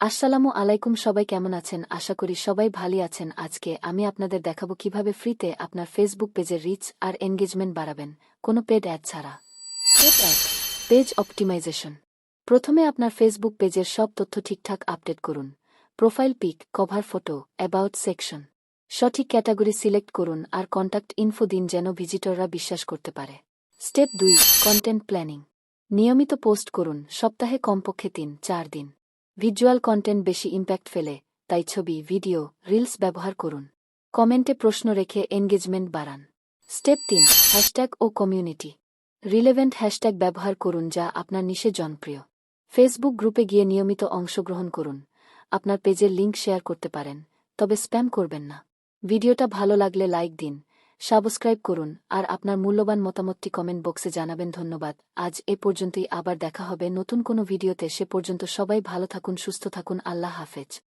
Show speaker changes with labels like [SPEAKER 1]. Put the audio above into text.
[SPEAKER 1] আসসালামু আলাইকুম, সবাই কেমন আছেন? আশা করি সবাই ভালো আছেন। আজকে আমি আপনাদের দেখাবো কীভাবে ফ্রিতে আপনার ফেসবুক পেজের রিচ আর এনগেজমেন্ট বাড়াবেন। কোনো পেড অ্যাড ছাড়া। স্টেপ এক পেজ অপটিমাইজেশন প্রথমে আপনার ফেসবুক পেজের সব তথ্য ঠিকঠাক আপডেট করুন। Profile pic cover photo about section সঠিক ক্যাটাগরি সিলেক্ট করুন আর কন্ট্যাক্ট ইনফো দিন যেন ভিজিটররা বিশ্বাস করতে পারে। স্টেপ দুই কন্টেন্ট প্ল্যানিং নিয়মিত পোস্ট করুন। সপ্তাহে কমপক্ষে তিন, চার দিন। ভিজুয়াল কন্টেন্ট বেশি ইম্প্যাক্ট ফেলে, তাই ছবি, ভিডিও, রিলস ব্যবহার করুন। কমেন্টে প্রশ্ন রেখে এনগেজমেন্ট বাড়ান। স্টেপ তিন, হ্যাশট্যাগ ও কমিউনিটি। রিলেভেন্ট হ্যাশট্যাগ ব্যবহার করুন যা আপনার নিশে জনপ্রিয়। ফেসবুক গ্রুপে গিয়ে নিয়মিত অংশগ্রহণ করুন। আপনার পেজের লিঙ্ক শেয়ার করতে পারেন, তবে স্প্যাম করবেন না। ভিডিওটা ভালো লাগলে লাইক দিন সাবস্ক্রাইব করুন আর আপনার মূল্যবান মতামতটি কমেন্ট বক্সে জানাবেন, ধন্যবাদ। আজ এ পর্যন্তই, আবার দেখা হবে নতুন কোনো ভিডিওতে। সে পর্যন্ত সবাই ভালো থাকুন, সুস্থ থাকুন, আল্লাহ হাফেজ।